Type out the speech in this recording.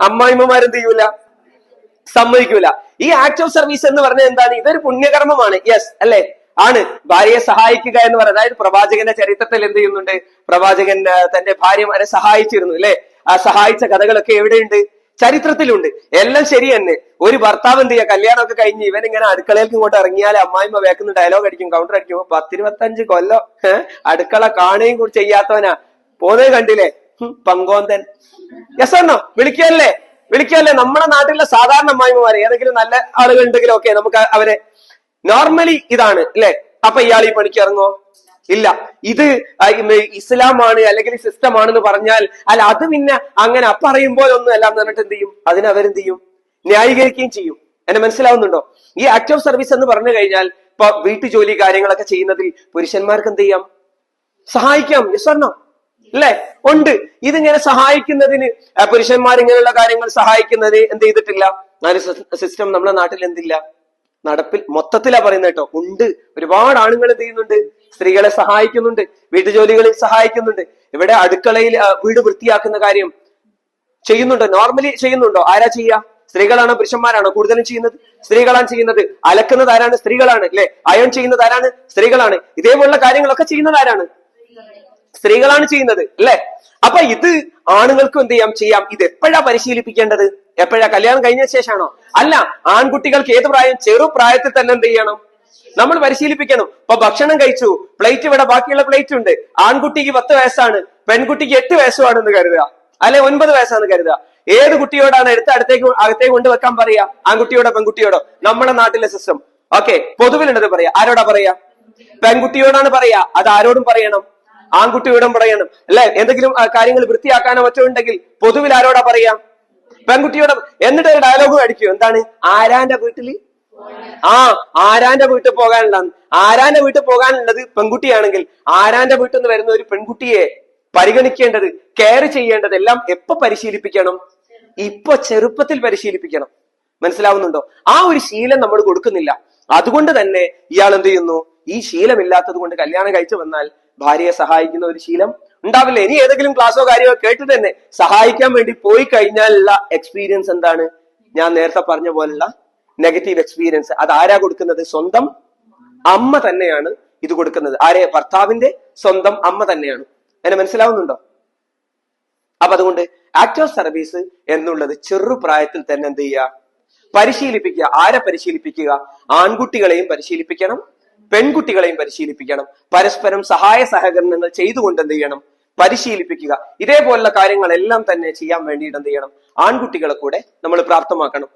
അമ്മായിമ്മമാരെന്ത് ചെയ്യൂല? സമ്മതിക്കൂല. ഈ ആക്ട് ഓഫ് സർവീസ് എന്ന് പറഞ്ഞാൽ എന്താണ്? ഇതൊരു പുണ്യകർമ്മമാണ്. യെസ് അല്ലെ? ആണ്. ഭാര്യയെ സഹായിക്കുക എന്ന് പറയുന്നത് അതായത് പ്രവാചകന്റെ ചരിത്രത്തിൽ എന്ത് ചെയ്യുന്നുണ്ട്? പ്രവാചകൻ തന്റെ ഭാര്യമാരെ സഹായിച്ചിരുന്നു അല്ലെ? ആ സഹായിച്ച കഥകളൊക്കെ എവിടെയുണ്ട്? ചരിത്രത്തിലുണ്ട്. എല്ലാം ശരി തന്നെ. ഒരു ഭർത്താവ് എന്ത് ചെയ്യുക? കല്യാണമൊക്കെ കഴിഞ്ഞ് ഇവൻ ഇങ്ങനെ അടുക്കളയിലേക്ക് ഇങ്ങോട്ട് ഇറങ്ങിയാൽ അമ്മായിമ്മ വേക്കുന്ന ഡയലോഗ് അടിക്കും കൗണ്ടർ അടിക്കും. പത്തിരുപത്തഞ്ച് കൊല്ലം അടുക്കള കാണുകയും ചെയ്യാത്തവനാ. പോന്നത് കണ്ടില്ലേ? പങ്കോന്തൻ. യെസ് ആണോ വിളിക്കല്ലേ വിളിക്കല്ലേ നമ്മുടെ നാട്ടിലെ സാധാരണ അമ്മായിമാര് ഏതെങ്കിലും നല്ല ആളുകൾ ഉണ്ടെങ്കിലും ഓക്കെ നമുക്ക് അവരെ നോർമലി ഇതാണ് അല്ലെ? അപ്പൊ ഇയാൾ ഈ പണിക്ക് ഇറങ്ങോ? ഇല്ല. ഇത് ഇസ്ലാമാണ് അല്ലെങ്കിൽ സിസ്റ്റം ആണെന്ന് പറഞ്ഞാൽ അല്ല അത് പിന്നെ അങ്ങനെ അപ്പറയുമ്പോഴൊന്നും എന്ന് പറഞ്ഞിട്ട് എന്ത് ചെയ്യും? അതിന് അവരെന്ത് ചെയ്യും? ന്യായീകരിക്കുകയും ചെയ്യും. എന്നെ മനസ്സിലാവുന്നുണ്ടോ? ഈ ആക്ട് ഓഫ് സർവീസ് എന്ന് പറഞ്ഞു കഴിഞ്ഞാൽ ഇപ്പൊ വീട്ടുജോലി കാര്യങ്ങളൊക്കെ ചെയ്യുന്നതിൽ പുരുഷന്മാർക്ക് എന്ത് ചെയ്യാം? സഹായിക്കാം. യെസ് അല്ലേ ഉണ്ട്. ഇതിങ്ങനെ സഹായിക്കുന്നതിന് പുരുഷന്മാർ ഇങ്ങനെയുള്ള കാര്യങ്ങൾ സഹായിക്കുന്നത് എന്ത് ചെയ്തിട്ടില്ല? സിസ്റ്റം നമ്മുടെ നാട്ടിൽ എന്തില്ല? നടപ്പിൽ മൊത്തത്തിലാ പറയുന്നത് കേട്ടോ. ഉണ്ട്. ഒരുപാട് ആണുങ്ങൾ എന്ത് ചെയ്യുന്നുണ്ട്? സ്ത്രീകളെ സഹായിക്കുന്നുണ്ട്. വീട്ടുജോലികളിൽ സഹായിക്കുന്നുണ്ട്. ഇവിടെ അടുക്കളയിൽ വീട് വൃത്തിയാക്കുന്ന കാര്യം ചെയ്യുന്നുണ്ടോ. നോർമലി ചെയ്യുന്നുണ്ടോ? ആരാ ചെയ്യുക? സ്ത്രീകളാണോ? പുരുഷന്മാരാണോ? കൂടുതലും ചെയ്യുന്നത്? സ്ത്രീകളാണ് ചെയ്യുന്നത്. അലക്കുന്നത് ആരാണ്? സ്ത്രീകളാണ് അല്ലെ അയൺ ചെയ്യുന്നത് ആരാണ്? സ്ത്രീകളാണ്. ഇതേപോലുള്ള കാര്യങ്ങളൊക്കെ ചെയ്യുന്നത് ആരാണ്? സ്ത്രീകളാണ് ചെയ്യുന്നത് അല്ലെ? അപ്പൊ ഇത് ആണുങ്ങൾക്കും എന്ത് ചെയ്യാം? ചെയ്യാം. ഇത് എപ്പോഴാ പരിശീലിപ്പിക്കേണ്ടത്? എപ്പോഴാ? കല്യാണം കഴിഞ്ഞ ശേഷമാണോ അല്ല ആൺകുട്ടികൾക്ക് ഏത് പ്രായം? ചെറു പ്രായത്തിൽ തന്നെ എന്ത് ചെയ്യണം? നമ്മൾ പരിശീലിപ്പിക്കണം. ഇപ്പൊ ഭക്ഷണം കഴിച്ചു. പ്ലേറ്റ് ഇവിടെ ബാക്കിയുള്ള പ്ലേറ്റ് ഉണ്ട്. ആൺകുട്ടിക്ക് പത്ത് വയസ്സാണ്. പെൺകുട്ടിക്ക് എട്ട് വയസ്സുമാണെന്ന് കരുതുക. അല്ലെ ഒൻപത് വയസ്സാണ് കരുതുക. ഏത് കുട്ടിയോടാണ് എടുത്ത് അടുത്തേക്ക് അകത്തേക്ക് കൊണ്ടുവെക്കാൻ പറയാ ആൺകുട്ടിയോടോ പെൺകുട്ടിയോടോ? നമ്മുടെ നാട്ടിലെ സിസ്റ്റം ഓക്കെ പൊതുവിലുള്ളത് പറയാ. ആരോടാ പറയാ? പെൺകുട്ടിയോടാണ് പറയാ. അത് ആരോടും പറയണം. ആൺകുട്ടിയോടും പറയണം. അല്ലെ? എന്തെങ്കിലും കാര്യങ്ങൾ വൃത്തിയാക്കാനോ മറ്റോ ഉണ്ടെങ്കിൽ പൊതുവിൽ ആരോടാ പറയാ? പെൺകുട്ടിയോട് എന്നിട്ട് ഒരു ഡയലോഗും അടിക്കും. എന്താണ്? ആരാന്റെ വീട്ടിൽ? ആ ആരാന്റെ വീട്ടിൽ പോകാനുള്ളതാണ് ആരാന്റെ വീട്ടിൽ പോകാനുള്ളത് പെൺകുട്ടിയാണെങ്കിൽ ആരാന്റെ വീട്ടിൽ നിന്ന് വരുന്ന ഒരു പെൺകുട്ടിയെ പരിഗണിക്കേണ്ടത് കെയർ ചെയ്യേണ്ടത് എല്ലാം എപ്പോ പരിശീലിപ്പിക്കണം? ഇപ്പൊ ചെറുപ്പത്തിൽ പരിശീലിപ്പിക്കണം. മനസ്സിലാവുന്നുണ്ടോ? ആ ഒരു ശീലം നമ്മൾ കൊടുക്കുന്നില്ല. അതുകൊണ്ട് തന്നെ ഇയാൾ എന്ത് ചെയ്യുന്നു? ഈ ശീലമില്ലാത്തത് കൊണ്ട് കല്യാണം കഴിച്ചു വന്നാൽ ഭാര്യയെ സഹായിക്കുന്ന ഒരു ശീലം ഉണ്ടാവില്ല. ഇനി ഏതെങ്കിലും ക്ലാസ്സോ കാര്യമോ കേട്ട് തന്നെ സഹായിക്കാൻ വേണ്ടി പോയി കഴിഞ്ഞാലുള്ള എക്സ്പീരിയൻസ് എന്താണ്? ഞാൻ നേരത്തെ പറഞ്ഞ പോലുള്ള നെഗറ്റീവ് എക്സ്പീരിയൻസ് അത് ആരാ കൊടുക്കുന്നത്? സ്വന്തം അമ്മ തന്നെയാണ് ഇത് കൊടുക്കുന്നത്. ആരെ? ഭർത്താവിന്റെ സ്വന്തം അമ്മ തന്നെയാണ്. എന്നെ മനസ്സിലാവുന്നുണ്ടോ? അപ്പൊ അതുകൊണ്ട് ആക്ട് ഓഫ് സർവീസ് എന്നുള്ളത് ചെറുപ്രായത്തിൽ തന്നെ എന്ത് ചെയ്യുക? പരിശീലിപ്പിക്കുക. ആരെ പരിശീലിപ്പിക്കുക? ആൺകുട്ടികളെയും പരിശീലിപ്പിക്കണം. പെൺകുട്ടികളെയും പരിശീലിപ്പിക്കണം. പരസ്പരം സഹായ സഹകരണങ്ങൾ ചെയ്തുകൊണ്ട് എന്ത് ചെയ്യണം? പരിശീലിപ്പിക്കുക. ഇതേപോലുള്ള കാര്യങ്ങളെല്ലാം തന്നെ ചെയ്യാൻ വേണ്ടിയിട്ട് എന്ത് ചെയ്യണം? ആൺകുട്ടികളെ കൂടെ നമ്മൾ പ്രാപ്തമാക്കണം.